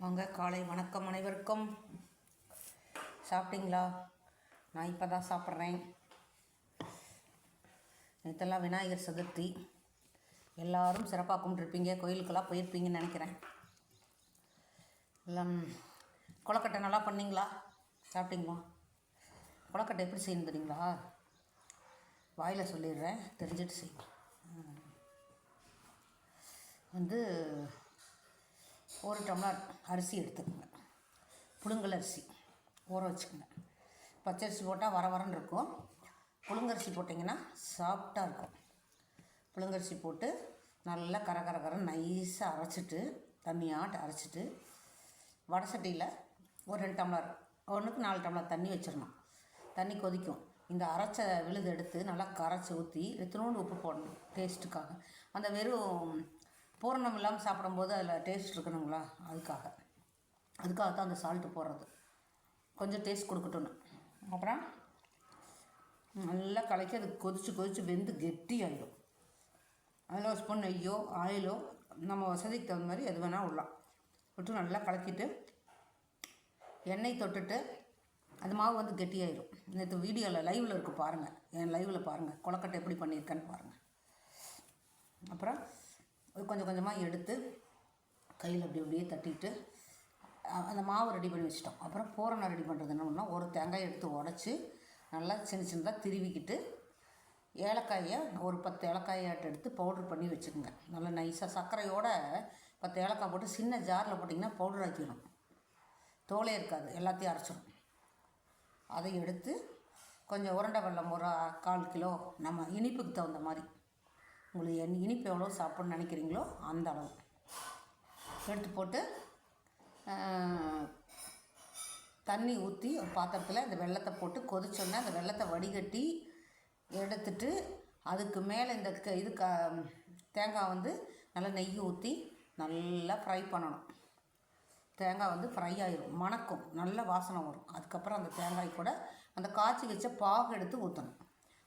வாங்க காலை வணக்கம் அனைவருக்கும். சாப்பிட்டீங்களா? நான் இப்போ தான் சாப்பிட்றேன். நேற்றெல்லாம் விநாயகர் சதுர்த்தி. எல்லோரும் சிறப்பாக கும்பிட்டுருப்பீங்க. கோயிலுக்கெல்லாம் போயிருப்பீங்கன்னு நினைக்கிறேன். எல்லாம் கொலக்கட்டை நல்லா பண்ணிங்களா? சாப்பிட்டீங்களா? கொலக்கட்டை எப்படி செய்யணும் தெரியுங்களா? வாயில் சொல்லிடுறேன். தெரிஞ்சிட்டு செய்யும் வந்து ஒரு டம்ளர் அரிசி எடுத்துக்கோங்க. புழுங்கல் அரிசி ஊற வச்சுக்கோங்க. பச்சரிசி போட்டால் வர வரன்னு இருக்கும். புழுங்கரிசி போட்டிங்கன்னா சாஃப்டாக இருக்கும். புழுங்கரிசி போட்டு நல்லா கர கர கர நைஸாக அரைச்சிட்டு தண்ணியாட்டு அரைச்சிட்டு வடை சட்டியில் ஒரு ரெண்டு டம்ளர் ஒன்றுக்கு நாலு டம்ளர் தண்ணி வச்சிடணும். தண்ணி கொதிக்கும். இந்த அரைச்ச விழுது எடுத்து நல்லா கரைச்சி ஊற்றி எத்தனோண்டு உப்பு போடணும் டேஸ்ட்டுக்காக அந்த வெறும் பூரணம் இல்லாமல் சாப்பிடும்போது அதில் டேஸ்ட் இருக்கணுங்களா? அதுக்காக. அதுக்காக தான் அந்த சால்ட்டு போடுறது. கொஞ்சம் டேஸ்ட் கொடுக்கட்டும்னு. அப்புறம் நல்லா கலக்கி அது கொதித்து கொதித்து வெந்து கெட்டி ஆகிடும் அதில் ஒரு ஸ்பூன் நெய்யோ ஆயிலோ நம்ம வசதிக்கு தகுந்த மாதிரி எது வேணால் விடலாம் விட்டு நல்லா கலக்கிட்டு எண்ணெய் தொட்டுட்டு அது மாவு வந்து கெட்டியாயிடும். நேற்று வீடியோவில் லைவில் இருக்குது பாருங்கள் என் லைவில் பாருங்கள் கொலக்கட்டை எப்படி பண்ணியிருக்கேன்னு பாருங்கள் அப்புறம் கொஞ்சம் கொஞ்சமாக எடுத்து கையில் அப்படி அப்படியே தட்டிட்டு அந்த மாவு ரெடி பண்ணி வச்சிட்டோம். அப்புறம் பூரணம் ரெடி பண்ணுறது என்ன பண்ணோம்? ஒரு தேங்காய் எடுத்து உடச்சி நல்லா சின்ன சின்னதாக திருவிக்கிட்டு ஏலக்காயை ஒரு பத்து ஏலக்காயாட்ட எடுத்து பவுட்ரு பண்ணி வச்சுக்கோங்க. நல்லா நைஸாக சர்க்கரையோட பத்து ஏலக்காய் போட்டு சின்ன ஜாரில் போட்டிங்கன்னா பவுடர் ஆக்கிடும். தோலே இருக்காது எல்லாத்தையும் அரைச்சிடும் அதை எடுத்து கொஞ்சம் உருண்டை வெள்ளம் ஒரு கால் கிலோ நம்ம இனிப்புக்கு தகுந்த மாதிரி உங்களுக்கு என் இனிப்பு எவ்வளோ சாப்பிட்ணுன்னு நினைக்கிறீங்களோ அந்த அளவு. எடுத்து போட்டு தண்ணி ஊற்றி ஒரு பாத்திரத்தில் இந்த வெள்ளத்தை போட்டு கொதிச்சோன்னே அந்த வெள்ளத்தை வடிகட்டி எடுத்துட்டு அதுக்கு மேலே இந்த க- இது க தேங்காய் வந்து நல்லா நெய் ஊற்றி நல்லா ஃப்ரை பண்ணணும். தேங்காய் வந்து ஃப்ரை ஆயிரும் மணக்கும் நல்ல வாசனை வரும். அதுக்கப்புறம் அந்த தேங்காய் கூட அந்த காய்ச்சி வச்ச பாகு எடுத்து ஊற்றணும்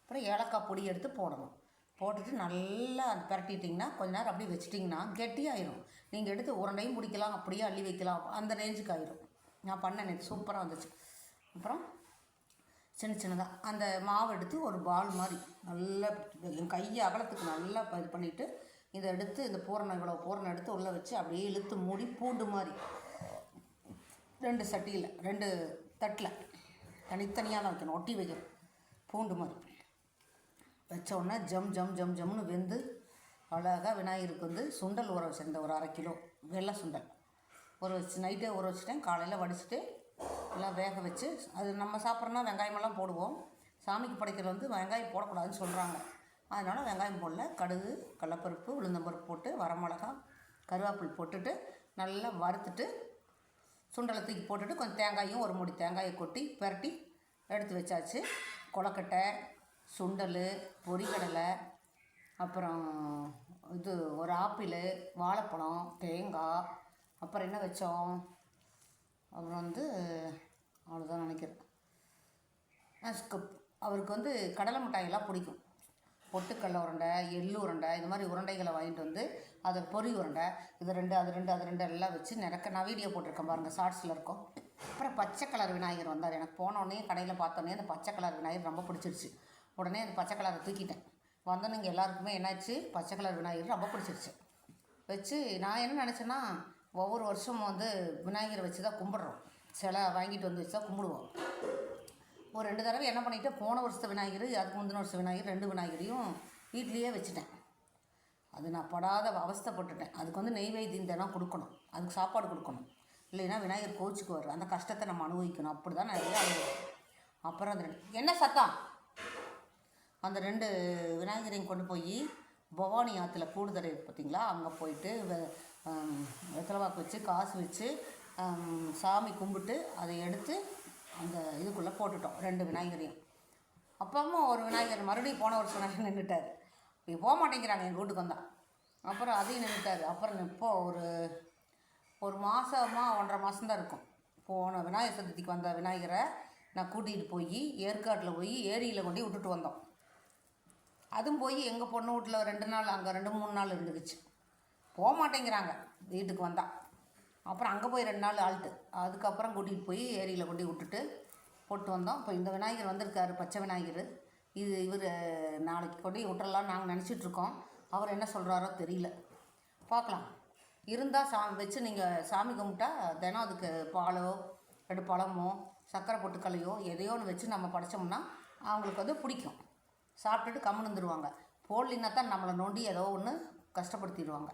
அப்புறம் ஏலக்காய் பொடி எடுத்து போடணும். போட்டுட்டு நல்லா அது பிரட்டிட்டிங்கன்னா கொஞ்ச நேரம் அப்படியே வச்சிட்டிங்கன்னா கெட்டியாயிரும் நீங்கள் எடுத்து உருண்டையும் பிடிக்கலாம் அப்படியே அள்ளி வைக்கலாம். அந்த ரேஞ்சுக்கு ஆயிரும். நான் பண்ணேன் நேற்று சூப்பராக வந்துச்சு. அப்புறம் சின்ன சின்னதாக அந்த மாவு எடுத்து ஒரு பால் மாதிரி நல்லா என் கையை அகலத்துக்கு நல்லா இது பண்ணிவிட்டு இதை எடுத்து இந்த பூரணம் இவ்வளோ பூரணம் எடுத்து உள்ளே வச்சு அப்படியே இழுத்து மூடி பூண்டு மாதிரி. ரெண்டு சட்டியில் ரெண்டு தட்டில் தனித்தனியாக தான் வைக்கணும். ஒட்டி வைக்கணும். பூண்டு மாதிரி. வச்சோடனே ஜம் ஜம் ஜம் ஜம்னு வெந்து அழகாக விநாயகருக்கு வந்து சுண்டல் ஊற வச்சிருந்தேன் ஒரு அரை கிலோ வெள்ளை சுண்டல். ஊற வச்சு நைட்டே ஊற வச்சுட்டேன். காலையில் வடிச்சுட்டு எல்லாம் வேக வச்சு அது நம்ம சாப்பிட்றோன்னா வெங்காயமெல்லாம் போடுவோம். சாமிக்கு படைக்கிறது வந்து வெங்காயம் போடக்கூடாதுன்னு சொல்கிறாங்க அதனால் வெங்காயம் போடல. கடுகு கடலப்பருப்பு உளுந்தம்பருப்பு போட்டு வரமிளகா கருவேப்பில் போட்டுட்டு நல்லா வறுத்துட்டு சுண்டலை தூக்கி போட்டுட்டு கொஞ்சம் தேங்காயும் ஒரு மூடி தேங்காயை கொட்டி பிரட்டி எடுத்து வச்சாச்சு. கொலக்கட்டை சுண்டல் பொரிகடலை அப்புறம் இது ஒரு ஆப்பிள் வாழைப்பழம் தேங்காய் அப்புறம் என்ன வச்சோம்? அப்புறம் வந்து அவ்வளோதான் நினைக்கிறேன். அவருக்கு வந்து கடலை மிட்டாயெல்லாம் பிடிக்கும். பொட்டுக்கடலை உருண்டை எள்ளு உருண்டை இது மாதிரி உருண்டைகளை வாங்கிட்டு வந்து அதை பொரி உருண்டை இது ரெண்டு அது ரெண்டு அது ரெண்டு எல்லாம் வச்சு நிறக்க நான் வீடியோ போட்டிருக்கேன் பாருங்கள் ஷார்ட்ஸில் இருக்கும். அப்புறம் பச்சை கலர் விநாயகர் வந்தார். எனக்கு போனோடனே கடையில் பார்த்தோன்னே அந்த பச்சை கலர் விநாயகர் ரொம்ப பிடிச்சிருச்சு. உடனே அந்த பச்சை கலரை தூக்கிட்டேன். வந்தனுங்க இங்கே எல்லாருக்குமே என்னாச்சு? பச்சை கலர் விநாயகர் ரொம்ப பிடிச்சிருச்சு. வச்சு நான் என்ன நினச்சேன்னா ஒவ்வொரு வருஷமும் வந்து விநாயகரை வச்சு தான் கும்பிட்றோம். சிலை வாங்கிட்டு வந்து வச்சு தான் கும்பிடுவோம். ஒரு ரெண்டு தடவை என்ன பண்ணிட்டேன் போன வருஷத்து விநாயகர் அதுக்கு முந்தின வருஷம் விநாயகர் ரெண்டு விநாயகரையும் வீட்லேயே வச்சுட்டேன். அது நான் படாத அவஸ்தைப்பட்டுட்டேன். அதுக்கு வந்து நெய்வேத்தியம் தினம் கொடுக்கணும். அதுக்கு சாப்பாடு கொடுக்கணும். இல்லைன்னா விநாயகர் கோச்சுக்குவார் அந்த கஷ்டத்தை நம்ம அனுபவிக்கணும். அப்படி தான் நிறைய அனுபவிக்கணும் அப்புறம் அந்த என்ன சத்தம்? அந்த ரெண்டு விநாயகரையும் கொண்டு போய் பவானி ஆற்றுல கூடுதலை பார்த்திங்களா பார்த்தீங்களா அங்கே போயிட்டு வெ- வெத்தலைவாக்கு வச்சு காசு வச்சு சாமி கும்பிட்டு அதை எடுத்து அந்த இதுக்குள்ளே போட்டுட்டோம் ரெண்டு விநாயகரையும். அப்பவும் ஒரு விநாயகர் மறுபடியும் போன வருஷம் விநாயகர் நின்றுட்டார் இப்போ போக மாட்டேங்கிறாங்க எங்கள் வீட்டுக்கு வந்தால் அப்புறம் அதையும் நின்றுட்டார் அப்புறம் இப்போ ஒரு ஒரு மாதமா ஒன்றரை மாதம்தான் இருக்கும். போன விநாயகர் சதுர்த்திக்கு வந்த விநாயகரை நான் கூட்டிகிட்டு போய் ஏற்காட்டில் போய் ஏரியில் கொண்டு விட்டுட்டு வந்தோம். அதுவும் போய் எங்கள் பொண்ணு வீட்டில் ரெண்டு நாள் அங்கே ரெண்டு மூணு நாள் இருந்துக்குச்சு போக மாட்டேங்கிறாங்க. வீட்டுக்கு வந்தால் அப்புறம் அங்கே போய் ரெண்டு நாள் ஆள்ட்டு. அதுக்கப்புறம் கூட்டிகிட்டு போய் ஏரியில் கொண்டு விட்டுட்டு போட்டு வந்தோம். இப்போ இந்த விநாயகர் வந்திருக்காரு பச்சை விநாயகர். இது இவர் நாளைக்கு கொண்டு விட்டுறலாம் நாங்கள் நினச்சிட்ருக்கோம் அவர் என்ன சொல்கிறாரோ தெரியல. பார்க்கலாம் இருந்தால் சா வச்சு நீங்கள் சாமி கும்பிட்டா தினம் அதுக்கு பாலோ ரெண்டு பழமோ சக்கரை பொட்டுக்கலையோ எதையோ ஒன்று வச்சு நம்ம படைச்சோம்னா அவங்களுக்கு வந்து பிடிக்கும். சாப்பிட்டுட்டு கம்முன்னு வந்துடுவாங்க போடலின்னா தான் நம்மளை நோண்டி ஏதோ ஒன்று கஷ்டப்படுத்திடுவாங்க.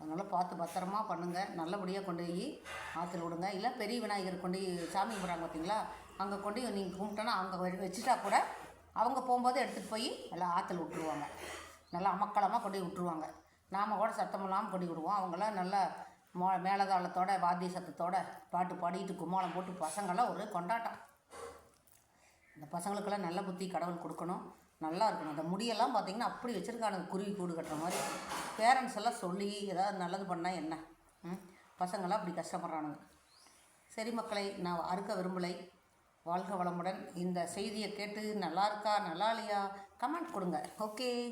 அதனால் பார்த்து பத்திரமா பண்ணுங்கள் நல்லபடியாக கொண்டு போய் ஆற்றுல விடுங்க. இல்லை பெரிய விநாயகர் கொண்டு போய் சாமி கும்பிட்றாங்க பார்த்தீங்களா அங்கே கொண்டு நீங்கள் கும்பிட்டோன்னா அங்கே வச்சுட்டா கூட அவங்க போகும்போது எடுத்துகிட்டு போய் எல்லாம் ஆற்றுல விட்டுருவாங்க. நல்லா அமக்களமாக கொண்டு போய் விட்டுருவாங்க. நாம் கூட சத்தம் இல்லாமல் கொண்டு விடுவோம். அவங்களாம் நல்லா மோ மேலதாளத்தோட வாத்திய சத்தத்தோட பாட்டு பாடிட்டு கும்மாளம் போட்டு பசங்களாம் ஒரு கொண்டாட்டம். இந்த பசங்களுக்கெல்லாம் நல்ல புத்தி கடவுள் கொடுக்கணும். நல்லா இருக்கணும். அந்த முடியெல்லாம் பார்த்தீங்கன்னா அப்படி வச்சுருக்கானுங்க. குருவி கூடு கட்டுற மாதிரி. பேரண்ட்ஸ் எல்லாம் சொல்லி ஏதாவது நல்லது பண்ணால் என்ன? ம்? பசங்களாம் அப்படி கஷ்டப்படுறானுங்க. சரி மக்களை நான் அறுக்க விரும்பலை. வாழ்க வளமுடன். இந்த செய்தியை கேட்டு நல்லா இருக்கா? நல்லா இல்லையா? கமெண்ட் கொடுங்க. ஓகே